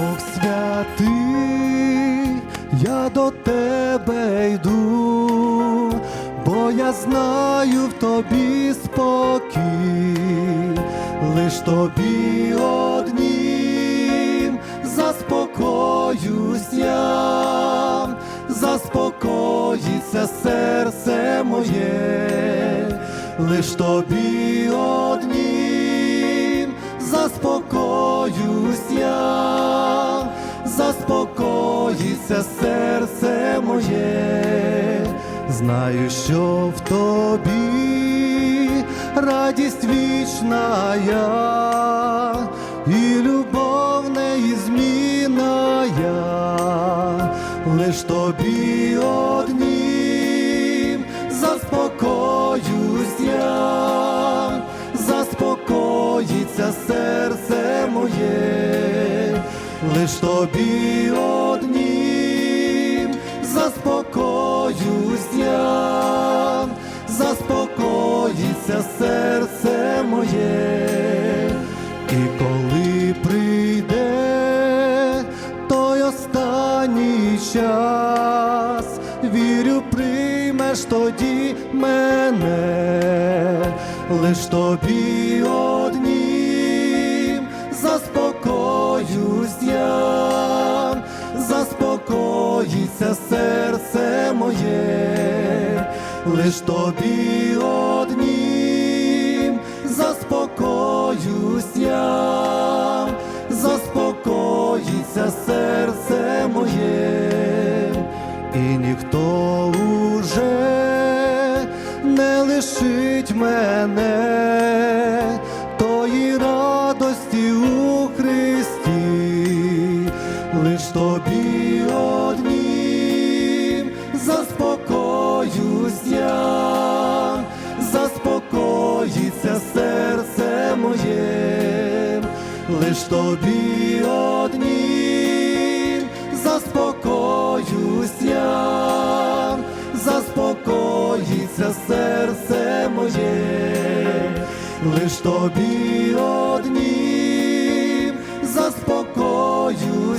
Ох, святий, я до тебе йду, бо я знаю в тобі спокій, лиш тобі одним заспокоюсь я, заспокоїться серце моє, лиш тобі. Заспокоїться серце моє, знаю, що в тобі радість вічна я, і любов неізмінна я, лиш тобі однім заспокоюсь я, заспокоїться серце моє, лиш тобі однім заспокоюсь я, заспокоїться серце моє, і коли прийде той останній час, вірю, приймеш тоді мене, лиш тобі однім заспокоюсь я, заспокоїться серце моє, лиш тобі однім заспокоюсь я, заспокоїться серце моє, і ніхто уже не лишить мене лиш тобі однім заспокоюсь я, заспокоїться серце моє, лиш тобі одним заспокоюсь.